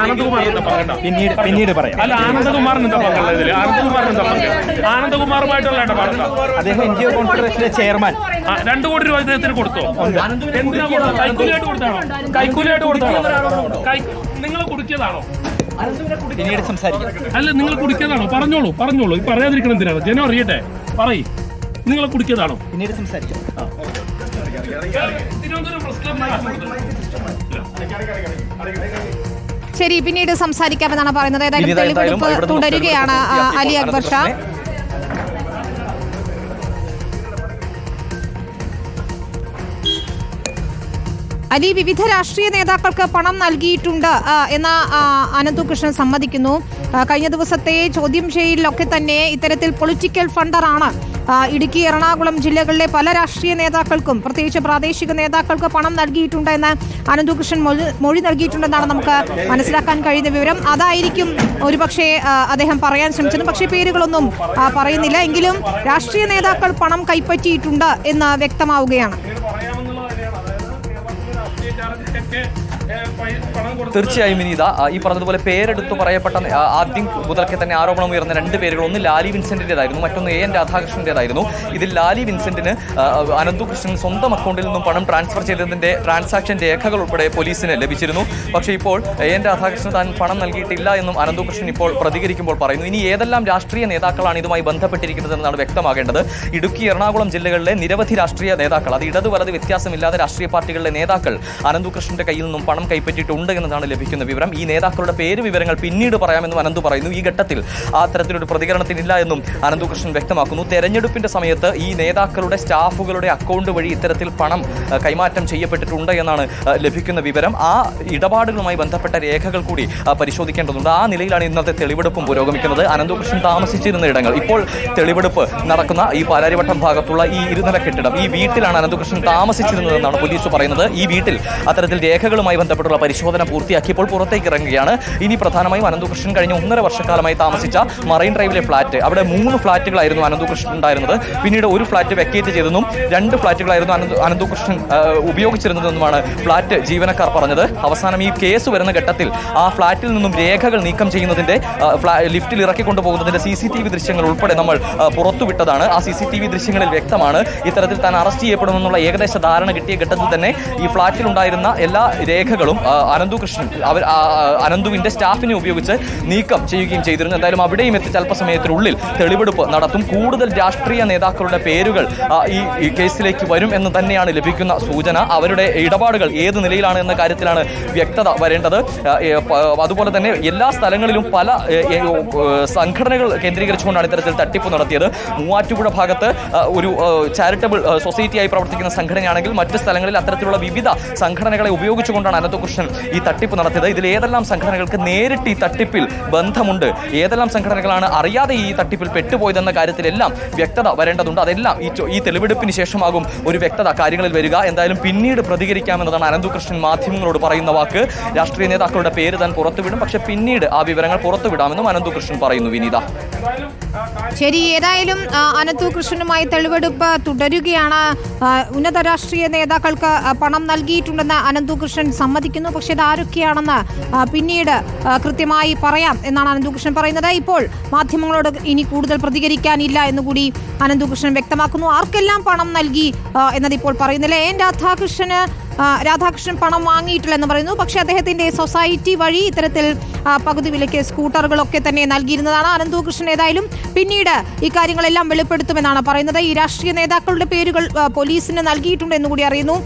ആനന്ദകുമാർ പിന്നീട് പിന്നീട് പറയാം. അല്ല എന്താ എന്താ പങ്ക് ആനന്ദകുമാറുമായിട്ടുള്ള അദ്ദേഹം എൻ ജി ഒ ചെയർമാൻ. രണ്ടു കോടി രൂപ അദ്ദേഹത്തിന് കൊടുത്തോ? എന്തിനാ കൊടുത്തത് കൈക്കൂലിയായിട്ട് കൊടുത്താണോ? കൈക്കൂലിയായിട്ട് കൊടുത്താണോ? കൈ നിങ്ങൾ കുടുക്കിയതാണോ പിന്നീട് സംസാരിക്കാം. അല്ല നിങ്ങൾ കുടിക്കിയതാണോ പറഞ്ഞോളൂ പറഞ്ഞോളൂ. ഈ പറയാതിരിക്കണം എന്തിനാണ്? ജനം അറിയട്ടെ. പറയ്. നിങ്ങൾ കുടിക്കിയതാണോ പിന്നീട് സംസാരിക്കാം. തിരുവനന്തപുരം ശരി പിന്നീട് സംസാരിക്കാമെന്നാണ് പറയുന്നത്. ഏതായാലും തെളിവെടുപ്പ് തുടരുകയാണ് അലി അക്ബർ ഷാ. അലി വിവിധ രാഷ്ട്രീയ നേതാക്കൾക്ക് പണം നൽകിയിട്ടുണ്ട് എന്ന അനന്തുകൃഷ്ണൻ സമ്മതിക്കുന്നു. കഴിഞ്ഞ ദിവസത്തെ ചോദ്യം ചെയ്യലിലൊക്കെ തന്നെ ഇത്തരത്തിൽ പൊളിറ്റിക്കൽ ഫണ്ടറാണ്. ഇടുക്കി എറണാകുളം ജില്ലകളിലെ പല രാഷ്ട്രീയ നേതാക്കൾക്കും പ്രത്യേകിച്ച് പ്രാദേശിക നേതാക്കൾക്ക് പണം നൽകിയിട്ടുണ്ട് എന്ന് അനന്തുകൃഷ്ണൻ മൊഴി നൽകിയിട്ടുണ്ടെന്നാണ് നമുക്ക് മനസ്സിലാക്കാൻ കഴിയുന്ന വിവരം. അതായിരിക്കും ഒരുപക്ഷെ അദ്ദേഹം പറയാൻ ശ്രമിച്ചത്. പക്ഷേ പേരുകളൊന്നും പറയുന്നില്ല. എങ്കിലും രാഷ്ട്രീയ നേതാക്കൾ പണം കൈപ്പറ്റിയിട്ടുണ്ട് എന്ന് വ്യക്തമാവുകയാണ്. കേരളത്തിലെ രാഷ്ട്രീയ ചാർജിലൊക്കെ പണം കൊടുത്ത് തീർച്ചയായും വിനീത ഈ പറഞ്ഞതുപോലെ പേരെടുത്ത് പറയപ്പെട്ട ആദ്യം മുതൽക്കെ തന്നെ ആരോപണം ഉയർന്ന രണ്ട് പേരുകൾ ഒന്ന് ലാലി വിൻസെന്റിന്റെതായിരുന്നു മറ്റൊന്ന് എ എൻ രാധാകൃഷ്ണന്റെതായിരുന്നു. ഇതിൽ ലാലി വിൻസെന്റിന് അനന്തു അനന്തുകൃഷ്ണൻ സ്വന്തം അക്കൗണ്ടിൽ നിന്നും പണം ട്രാൻസ്ഫർ ചെയ്തതിന്റെ ട്രാൻസാക്ഷൻ രേഖകൾ ഉൾപ്പെടെ പോലീസിന് ലഭിച്ചിരുന്നു. പക്ഷേ ഇപ്പോൾ എ എൻ രാധാകൃഷ്ണൻ താൻ പണം നൽകിയിട്ടില്ല എന്നും അനന്തുകൃഷ്ണൻ ഇപ്പോൾ പ്രതികരിക്കുമ്പോൾ പറയുന്നു. ഇനി ഏതെല്ലാം രാഷ്ട്രീയ നേതാക്കളാണ് ഇതുമായി ബന്ധപ്പെട്ടിരിക്കുന്നത് എന്നാണ് വ്യക്തമാകേണ്ടത്. ഇടുക്കി എറണാകുളം ജില്ലകളിലെ നിരവധി രാഷ്ട്രീയ നേതാക്കൾ അത് ഇടതു വലത് വ്യത്യാസമില്ലാതെ രാഷ്ട്രീയ പാർട്ടികളിലെ നേതാക്കൾ അനന്തുകൃഷ്ണന്റെ കയ്യിൽ നിന്നും പണം കൈപ്പറ്റിയിട്ടുണ്ട് എന്നതാണ് ലഭിക്കുന്ന വിവരം. ഈ നേതാക്കളുടെ പേര് വിവരങ്ങൾ പിന്നീട് പറയാമെന്നും അനന്തു പറയുന്നു. ഈ ഘട്ടത്തിൽ ആ പ്രതികരണത്തിനില്ല എന്നും അനന്തു കൃഷ്ണൻ വ്യക്തമാക്കുന്നു. തെരഞ്ഞെടുപ്പിന്റെ സമയത്ത് ഈ നേതാക്കളുടെ സ്റ്റാഫുകളുടെ അക്കൗണ്ട് വഴി ഇത്തരത്തിൽ പണം കൈമാറ്റം ചെയ്യപ്പെട്ടിട്ടുണ്ട് എന്നാണ് ലഭിക്കുന്ന വിവരം. ആ ഇടപാടുകളുമായി ബന്ധപ്പെട്ട രേഖകൾ കൂടി പരിശോധിക്കേണ്ടതുണ്ട്. ആ നിലയിലാണ് ഇന്നത്തെ തെളിവെടുപ്പും പുരോഗമിക്കുന്നത്. അനന്തകൃഷ്ണൻ താമസിച്ചിരുന്ന ഇടങ്ങൾ. ഇപ്പോൾ തെളിവെടുപ്പ് നടക്കുന്ന ഈ പാലാരിവട്ടം ഭാഗത്തുള്ള ഈ ഇരുനില കെട്ടിടം. ഈ വീട്ടിലാണ് അനന്തകൃഷ്ണൻ താമസിച്ചിരുന്നതെന്നാണ് പോലീസ് പറയുന്നത്. ഈ വീട്ടിൽ അത്തരത്തിൽ രേഖകളുമായി ബന്ധപ്പെട്ടുള്ള പരിശോധന പൂർത്തിയാക്കിയപ്പോൾ പുറത്തേക്ക് ഇറങ്ങുകയാണ്. ഇനി പ്രധാനമായും അനന്തുകൃഷ്ണൻ കഴിഞ്ഞ ഒന്നര വർഷക്കാലമായി താമസിച്ച മറൈൻ ഡ്രൈവിലെ ഫ്ളാറ്റ് അവിടെ മൂന്ന് ഫ്ളാറ്റുകളായിരുന്നു അനന്തുകൃഷ്ണൻ ഉണ്ടായിരുന്നത്. പിന്നീട് ഒരു ഫ്ളാറ്റ് വെക്കേറ്റ് ചെയ്തെന്നും രണ്ട് ഫ്ളാറ്റുകളായിരുന്നു അനന്ത അനന്തകൃഷ്ണൻ ഉപയോഗിച്ചിരുന്നതെന്നുമാണ് ഫ്ളാറ്റ് ജീവനക്കാർ പറഞ്ഞത്. അവസാനം ഈ കേസ് വരുന്ന ഘട്ടത്തിൽ ആ ഫ്ളാറ്റിൽ നിന്നും രേഖകൾ നീക്കം ചെയ്യുന്നതിന്റെ ലിഫ്റ്റിൽ ഇറക്കി കൊണ്ടുപോകുന്നതിന്റെ സി സി ടി വി ദൃശ്യങ്ങൾ ഉൾപ്പെടെ നമ്മൾ പുറത്തുവിട്ടതാണ്. ആ സി സി ടി വി ദൃശ്യങ്ങളിൽ വ്യക്തമാണ്. ഇത്തരത്തിൽ താൻ അറസ്റ്റ് ചെയ്യപ്പെടുമെന്നുള്ള ഏകദേശ ധാരണ കിട്ടിയ ഘട്ടത്തിൽ തന്നെ ഈ ഫ്ളാറ്റിൽ ഉണ്ടായിരുന്ന എല്ലാ രേഖകളും അനന്തു കൃഷ്ണൻ അവർ അനന്തുവിന്റെ സ്റ്റാഫിനെ ഉപയോഗിച്ച് നീക്കം ചെയ്യുകയും ചെയ്തിരുന്നു. എന്തായാലും അവിടെയും എത്തി അല്പസമയത്തിനുള്ളിൽ തെളിവെടുപ്പ് നടത്തും. കൂടുതൽ രാഷ്ട്രീയ നേതാക്കളുടെ പേരുകൾ ഈ കേസിലേക്ക് വരും എന്ന് തന്നെയാണ് ലഭിക്കുന്ന സൂചന. അവരുടെ ഇടപാടുകൾ ഏത് നിലയിലാണ് എന്ന കാര്യത്തിലാണ് വ്യക്തത വരേണ്ടത്. അതുപോലെ തന്നെ എല്ലാ സ്ഥലങ്ങളിലും പല സംഘടനകൾ കേന്ദ്രീകരിച്ചുകൊണ്ടാണ് ഇത്തരത്തിൽ തട്ടിപ്പ് നടത്തിയത്. മൂവാറ്റുപുഴ ഭാഗത്ത് ഒരു ചാരിറ്റബിൾ സൊസൈറ്റിയായി പ്രവർത്തിക്കുന്ന സംഘടനയാണെങ്കിൽ മറ്റ് സ്ഥലങ്ങളിൽ അത്തരത്തിലുള്ള വിവിധ സംഘടനകളെ ഉപയോഗിച്ചുകൊണ്ടാണ് അനന്തകൃഷ്ണൻ ഈ തട്ടിപ്പ് നടത്തിയത്. ഇതിൽ ഏതെല്ലാം സംഘടനകൾക്ക് നേരിട്ട് ഈ തട്ടിപ്പിൽ ബന്ധമുണ്ട്? ഏതെല്ലാം സംഘടനകളാണ് അറിയാതെ ഈ തട്ടിപ്പിൽ പെട്ടുപോയതെന്ന കാര്യത്തിലെല്ലാം വ്യക്തത വരേണ്ടതുണ്ട്. അതെല്ലാം ഈ ഈ തെളിവെടുപ്പിന് ശേഷമാകും ഒരു വ്യക്തത കാര്യങ്ങളിൽ വരിക. എന്തായാലും പിന്നീട് പ്രതികരിക്കാമെന്നതാണ് അനന്തകൃഷ്ണൻ മാധ്യമങ്ങളോട് പറയുന്ന വാക്ക്. രാഷ്ട്രീയ നേതാക്കളുടെ പേര് താൻ പുറത്തുവിടും. പക്ഷെ പിന്നീട് ആ വിവരങ്ങൾ പുറത്തുവിടാമെന്നും അനന്തകൃഷ്ണൻ പറയുന്നു വിനീത. ശരി ഏതായാലും അനന്തു കൃഷ്ണനുമായി തെളിവെടുപ്പ് തുടരുകയാണ്. ഉന്നത രാഷ്ട്രീയ നേതാക്കൾക്ക് പണം നൽകിയിട്ടുണ്ടെന്ന് അനന്തു കൃഷ്ണൻ സമ്മതിക്കുന്നു. പക്ഷേ ഇത് ആരൊക്കെയാണെന്ന് പിന്നീട് കൃത്യമായി പറയാം എന്നാണ് അനന്തുകൃഷ്ണൻ പറയുന്നത്. ഇപ്പോൾ മാധ്യമങ്ങളോട് ഇനി കൂടുതൽ പ്രതികരിക്കാനില്ല എന്നുകൂടി അനന്തകൃഷ്ണൻ വ്യക്തമാക്കുന്നു. ആർക്കെല്ലാം പണം നൽകി എന്നത് ഇപ്പോൾ പറയുന്നില്ല. എൻ രാധാകൃഷ്ണന് രാധാകൃഷ്ണൻ പണം വാങ്ങിയിട്ടില്ല എന്ന് പറയുന്നു. പക്ഷേ അദ്ദേഹത്തിന്റെ സൊസൈറ്റി വഴി ഇത്തരത്തിൽ പകുതി വിലയ്ക്ക് സ്കൂട്ടറുകളൊക്കെ തന്നെ നൽകിയിരുന്നതാണ് അനന്തുകൃഷ്ണൻ. ഏതായാലും പിന്നീട് ഇക്കാര്യങ്ങളെല്ലാം വെളിപ്പെടുത്തുമെന്നാണ് പറയുന്നത്. ഈ രാഷ്ട്രീയ നേതാക്കളുടെ പേരുകൾ പോലീസിന് നൽകിയിട്ടുണ്ട് എന്ന് കൂടി അറിയുന്നു.